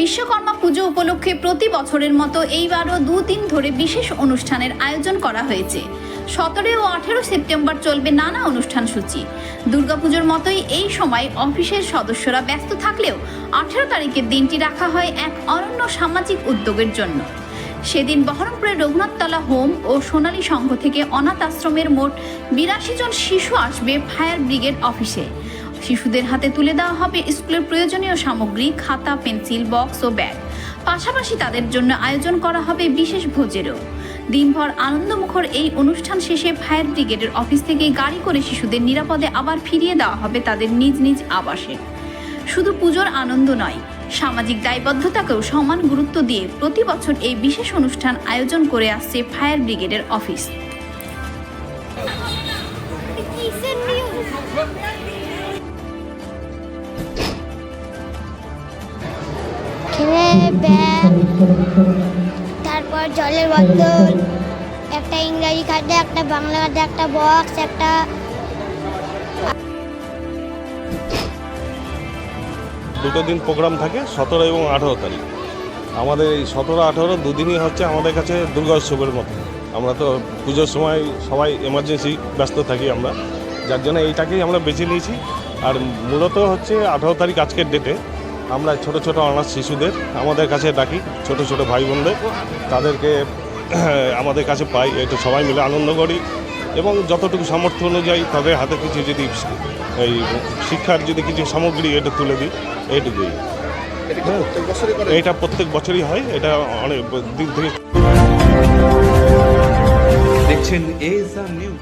বিশ্বকর্মা পুজো উপলক্ষে প্রতি বছরের মতো এইবারও দুদিন ধরে বিশেষ অনুষ্ঠানের আয়োজন করা হয়েছে। সতেরো ও আঠেরো সেপ্টেম্বর চলবে নানা অনুষ্ঠান সূচি। দুর্গাপুজোর মতোই এই সময় অফিসের সদস্যরা ব্যস্ত থাকলেও আঠেরো তারিখের দিনটি রাখা হয় এক অনন্য সামাজিক উদ্যোগের জন্য। সেদিন বহরমপুরের রঘুনাথতলা হোম ও সোনালী সংঘ থেকে অনাথ আশ্রমের মোট বিরাশি জন শিশু আসবে ফায়ার ব্রিগেড অফিসে। শিশুদের হাতে তুলে দেওয়া হবে স্কুলের প্রয়োজনীয় সামগ্রী, খাতা, পেন্সিল, বক্স ও ব্যাগ। পাশাপাশি তাদের জন্য আয়োজন করা হবে বিশেষ ভোজেরও। দিনভর আনন্দমুখর এই অনুষ্ঠান শেষে ফায়ার ব্রিগেডের অফিস থেকে গাড়ি করে শিশুদের নিরাপদে আবার ফিরিয়ে দেওয়া হবে তাদের নিজ নিজ আবাসে। শুধু পুজোর আনন্দ নয়, সামাজিক দায়বদ্ধতাকেও সমান গুরুত্ব দিয়ে প্রতি বছর এই বিশেষ অনুষ্ঠান আয়োজন করে আসছে ফায়ার ব্রিগেডের অফিস। ব্যাগ তারপর জলের বোতল, একটা ইংরাজি খাতা, একটা বাংলা খাতা, একটা বক্স একটা দুটো দিন প্রোগ্রাম থাকে, সতেরো এবং আঠেরো তারিখ। আমাদের এই সতেরো, আঠেরো দুদিনই হচ্ছে আমাদের কাছে দুর্গা উৎসবের মতো। আমরা তো পুজোর সময় সবাই এমার্জেন্সি ব্যস্ত থাকি আমরা। যার জন্য এইটাকেই আমরা বেছে নিয়েছি। আর মূলত হচ্ছে আঠেরো তারিখ আজকের ডেটে আমরা ছোট ছোট অনাথ শিশুদের, আমাদের কাছে ডাকি ছোট ছোট ভাই বোনদের তাদেরকে আমাদের কাছে পাই, একটু সবাই মিলে আনন্দ করি এবং যতটুকু সামর্থ্য অনুযায়ী তাদের হাতে কিছু যদি এই শিক্ষার যদি কিছু সামগ্রী এটা তুলে দিই এইটুকুই এটা প্রত্যেক বছরই হয়, এটা অনেক দিন থেকে দেখছেন নিউজ